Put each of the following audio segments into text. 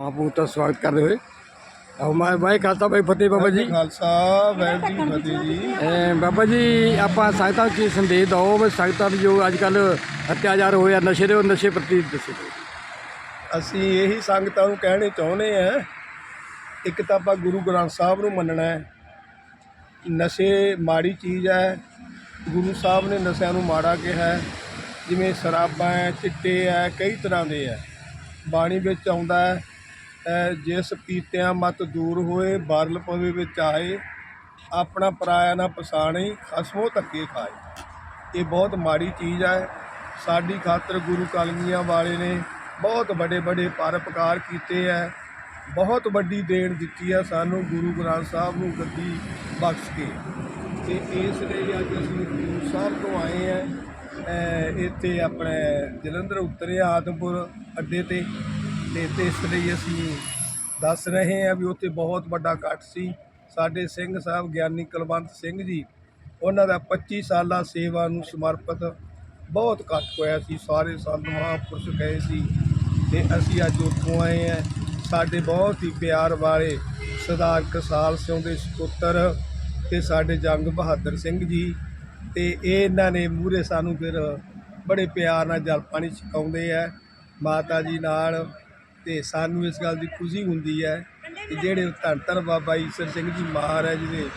ਆਪੂ ਦਾ ਸਵਾਗਤ ਕਰਦੇ ਹੋਏ। ਆਓ ਮੈਂ ਬਾਈ ਖਾਲਸਾ ਬਾਈ ਫਤਿਹ ਬਾਬਾ ਜੀ। ਖਾਲਸਾ ਵਾਹਿਗੁਰੂ ਜੀ ਫਤਿਹ ਜੀ। ਅਹ ਬਾਬਾ ਜੀ ਆਪਾਂ ਸੰਗਤਾਂ ਨੂੰ ਕੀ ਸੰਦੇਸ਼ ਦਿਓ ਵੀ ਸੰਗਤਾਂ ਵੀ ਜੋ ਅੱਜ ਕੱਲ ਅਤਿਆਚਾਰ ਹੋਇਆ ਨਸ਼ੇ ਦੇ ਉਹ ਨਸ਼ੇ ਪ੍ਰਤੀ ਦੱਸੋ। ਅਸੀਂ ਇਹੀ ਸੰਗਤਾਂ ਨੂੰ ਕਹਿਣੇ ਚਾਹੁੰਦੇ ਆ ਇੱਕ ਤਾਂ ਆਪਾਂ ਗੁਰੂ ਗ੍ਰੰਥ ਸਾਹਿਬ ਨੂੰ ਮੰਨਣਾ ਹੈ ਨਸ਼ੇ ਮਾੜੀ ਚੀਜ਼ ਹੈ। ਗੁਰੂ ਸਾਹਿਬ ਨੇ ਨਸ਼ਿਆਂ ਨੂੰ ਮਾੜਾ ਕਿਹਾ ਹੈ ਜਿਵੇਂ ਸ਼ਰਾਬਾਂ ਹੈ ਚਿੱਟੇ ਹੈ ਕਈ ਤਰ੍ਹਾਂ ਦੇ ਹੈ। ਬਾਣੀ ਵਿੱਚ ਆਉਂਦਾ ਹੈ ਜਿਸ ਪੀਤਿਆਂ ਮਤ ਦੂਰ ਹੋਏ, ਬਾਰਲ ਪਵੇ ਵਿੱਚ ਆਏ, ਆਪਣਾ ਪਰਾਇਆ ਨਾ ਪਛਾਣੇ, ਖਸਮੋ ਧੱਕੇ ਖਾਏ। ਇਹ ਬਹੁਤ ਮਾੜੀ ਚੀਜ਼ ਹੈ ਸਾਡੀ ਖਾਤਰ ਗੁਰੂ ਕਲਮੀਆਂ ਵਾਲੇ ਨੇ ਬਹੁਤ ਵੱਡੇ ਵੱਡੇ ਪਰਪਕਾਰ ਕੀਤੇ ਹੈ ਬਹੁਤ ਵੱਡੀ ਦੇਣ ਦਿੱਤੀ ਹੈ ਸਾਨੂੰ ਗੁਰੂ ਗ੍ਰੰਥ ਸਾਹਿਬ ਨੂੰ ਗੱਦੀ ਬਖਸ਼ ਕੇ। ਤੇ ਇਸ ਲਈ ਅੱਜ ਅਸੀਂ ਗੁਰੂ ਸਾਹਿਬ ਤੋਂ ਆਏ ਹਾਂ ਇੱਥੇ ਆਪਣੇ ਜਲੰਧਰ, ਉਤਰੇ ਆਦਮਪੁਰ ਅੱਡੇ ਤੇ। ਤੇ ਇਸ ਲਈ ਅਸੀਂ ਦੱਸ ਰਹੇ ਹਾਂ ਵੀ ਉੱਥੇ ਬਹੁਤ ਵੱਡਾ ਇਕੱਠ ਸੀ। ਸਾਡੇ ਸਿੰਘ ਸਾਹਿਬ ਗਿਆਨੀ ਕੁਲਵੰਤ ਸਿੰਘ ਜੀ, ਉਹਨਾਂ ਦਾ 25 ਸਾਲਾ ਸੇਵਾ ਨੂੰ ਸਮਰਪਿਤ ਬਹੁਤ ਇਕੱਠ ਹੋਇਆ ਸੀ। ਸਾਰੇ ਸੰਤ ਮਹਾਂਪੁਰਸ਼ ਗਏ ਸੀ ਤੇ ਅਸੀਂ ਅੱਜ ਉੱਥੋਂ ਆਏ ਹਾਂ। ਸਾਡੇ ਬਹੁਤ ਹੀ ਪਿਆਰ ਵਾਲੇ ਸਰਦਾਰ ਕਸਾਲ ਸਿੰਘ ਦੇ ਸੁਪੁੱਤਰ ਤੇ ਸਾਡੇ ਜੰਗ ਬਹਾਦਰ ਸਿੰਘ ਜੀ ਤੇ ਇਹ ਇਹਨਾਂ ਨੇ ਮੂਹਰੇ ਸਾਨੂੰ ਫਿਰ ਬੜੇ ਪਿਆਰ ਨਾਲ ਜਲ ਪਾਣੀ ਛਕਾਉਂਦੇ ਆ। ਮਾਤਾ ਜੀ ਨਾਲ ਤੇ ਸਾਨੂੰ ਇਸ ਗੱਲ ਦੀ ਖੁਸ਼ੀ ਹੁੰਦੀ ਹੈ ਕਿ ਜਿਹੜੇ ਧੰਨ ਧੰਨ ਬਾਬਾ ਈਸਰ ਸਿੰਘ ਜੀ ਮਹਾਰਾਜ ਦੇ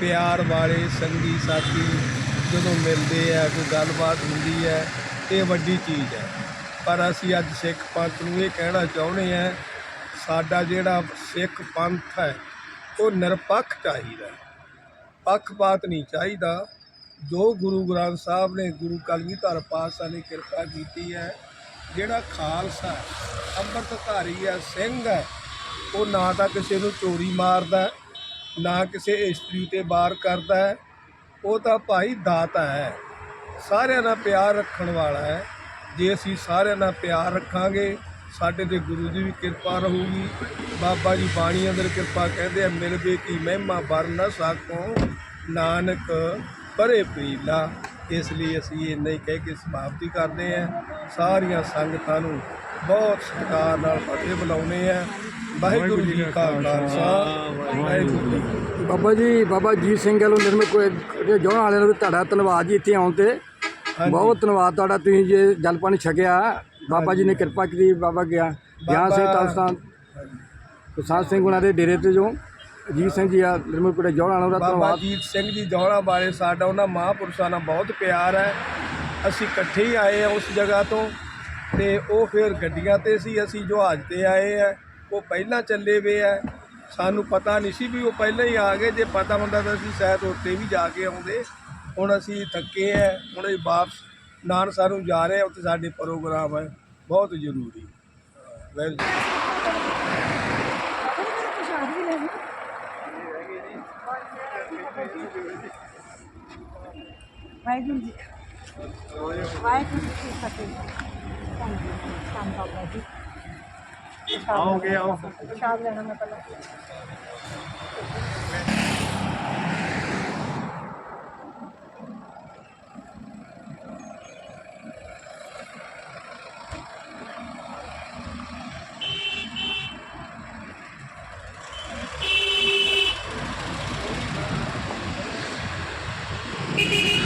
ਪਿਆਰ ਵਾਲੇ ਸੰਗੀ ਸਾਥੀ ਜਦੋਂ ਮਿਲਦੇ ਆ, ਕੋਈ ਗੱਲਬਾਤ ਹੁੰਦੀ ਹੈ, ਇਹ ਵੱਡੀ ਚੀਜ਼ ਹੈ। ਪਰ ਅਸੀਂ ਅੱਜ ਸਿੱਖ ਪੰਥ ਨੂੰ ਇਹ ਕਹਿਣਾ ਚਾਹੁੰਦੇ ਹਾਂ, ਸਾਡਾ ਜਿਹੜਾ ਸਿੱਖ ਪੰਥ ਹੈ, ਉਹ ਨਿਰਪੱਖ ਚਾਹੀਦਾ ਪੱਖਪਾਤ ਨਹੀਂ ਚਾਹੀਦਾ। ਜੋ ਗੁਰੂ ਗ੍ਰੰਥ ਸਾਹਿਬ ਨੇ ਗੁਰੂ ਕਲਗੀਧਰ ਪਾਤਸ਼ਾਹ ਨੇ ਕਿਰਪਾ ਕੀਤੀ ਹੈ ਜਿਹੜਾ ਖਾਲਸਾ ਅੰਮ੍ਰਿਤਧਾਰੀ ਹੈ, ਸਿੰਘ ਹੈ, ਉਹ ਨਾ ਤਾਂ ਕਿਸੇ ਨੂੰ ਚੋਰੀ ਮਾਰਦਾ ਨਾ ਕਿਸੇ ਇਸਤਰੀ ਤੇ ਵਾਰ ਕਰਦਾ ਹੈ, ਉਹ ਤਾਂ ਭਾਈ ਦਾਤਾ ਹੈ। ਸਾਰਿਆਂ ਨਾਲ ਪਿਆਰ ਰੱਖਣ ਵਾਲਾ ਹੈ। ਜੇ ਅਸੀਂ ਸਾਰਿਆਂ ਨਾਲ ਪਿਆਰ ਰੱਖਾਂਗੇ, ਸਾਡੇ ਤੇ ਗੁਰੂ ਦੀ ਵੀ ਕਿਰਪਾ ਰਹੂਗੀ। ਬਾਬਾ ਜੀ ਬਾਣੀ ਅੰਦਰ ਕਿਰਪਾ ਕਹਿੰਦੇ ਆ, ਮਿਲ ਕੀ ਮਹਿਮਾ ਬਰ ਨਾ ਸਾਕੋ ਨਾਨਕ ਪਰੇ ਪੀਲਾ। ਇਸ ਲਈ ਅਸੀਂ ਇੰਨਾ ਹੀ ਕਹਿ ਕੇ ਸਮਾਪਤੀ ਕਰਦੇ ਹਾਂ। ਸਾਰੀਆਂ ਸੰਗਤਾਂ ਨੂੰ ਬਹੁਤ ਸਤਿਕਾਰ ਨਾਲ ਫਤਿਹ ਬੁਲਾਉਂਦੇ ਆ। ਵਾਹਿਗੁਰੂ ਜੀ ਕਾ ਖਾਲਸਾ ਵਾਹਿਗੁਰੂ ਜੀ। ਬਾਬਾ ਜੀ ਬਾਬਾ ਜੀਤ ਸਿੰਘ ਵੱਲੋਂ ਨਿਰਮਿਤ ਕੋਈ ਜੋਣ ਵਾਲਿਆਂ ਨੂੰ ਵੀ ਤੁਹਾਡਾ ਧੰਨਵਾਦ ਜੀ ਇੱਥੇ ਆਉਣ ਤੇ। ਬਹੁਤ ਧੰਨਵਾਦ ਤੁਹਾਡਾ ਤੁਸੀਂ ਜੇ ਜਲ ਪਾਣੀ ਛਕਿਆ ਬਾਬਾ ਜੀ ਨੇ ਕਿਰਪਾ ਕੀਤੀ ਬਾਬਾ ਗਿਆ। ਗਿਆਨ ਸਿੰਘ ਬਾਬਾ- ਤਲਸਤਾਨ ਪ੍ਰਸਾਦ ਸਿੰਘ ਉਹਨਾਂ ਦੇ ਡੇਰੇ ਤੇ ਜੋ ਅਜੀਤ ਸਿੰਘ ਜੀ ਆ ਨਿਰਮਿਤ ਕੋਈ ਜੋਣ ਵਾਲਿਆਂ ਦਾ ਬਾਬਾ ਧੰਨਵਾਦ। ਜੀਤ ਸਿੰਘ ਜੀ ਜੌਲਾ ਬਾਰੇ ਸਾਡਾ ਉਹਨਾਂ ਮਹਾਂਪੁਰਸ਼ਾਂ ਨਾਲ ਬਹੁਤ ਪਿਆਰ ਹੈ। ਅਸੀਂ ਇਕੱਠੇ ਹੀ ਆਏ ਆ ਉਸ ਜਗ੍ਹਾ ਤੋਂ ਤੇ ਉਹ ਫਿਰ ਗੱਡੀਆਂ ਤੇ ਸੀ, ਅਸੀਂ ਜਹਾਜ਼ ਤੇ ਆਏ ਆ। ਉਹ ਪਹਿਲਾਂ ਚੱਲੇ ਵੇ ਆ। ਸਾਨੂੰ ਪਤਾ ਨਹੀਂ ਸੀ ਵੀ ਉਹ ਪਹਿਲਾਂ ਹੀ ਆ ਗਏ। ਜੇ ਪਤਾ ਹੁੰਦਾ ਤਾਂ ਅਸੀਂ ਸ਼ਾਇਦ ਉੱਤੇ ਵੀ ਜਾ ਕੇ ਆਉਂਦੇ। ਹੁਣ ਅਸੀਂ ਥੱਕੇ ਆ। ਹੁਣ ਅਸੀਂ ਵਾਪਸ ਨਾਨਸਰ ਨੂੰ ਜਾ ਰਹੇ ਆ। ਉੱਥੇ ਸਾਡੇ ਪ੍ਰੋਗਰਾਮ ਹੈ ਬਹੁਤ ਜ਼ਰੂਰੀ। ਵੈਲ ਵਾਹਿਗੁਰੂ ਜੀ। ਵਾਹਿਗੁਰੂ ਜੀ ਕੀ ਫਤਿਹ ਧੰਨ ਬਾਬਾ ਜੀ ਆਓ ਗਏ ਆਓ ਸ਼ਾਮ ਲੈਣਾ ਮੈਂ ਪਹਿਲਾਂ Beep, beep, beep.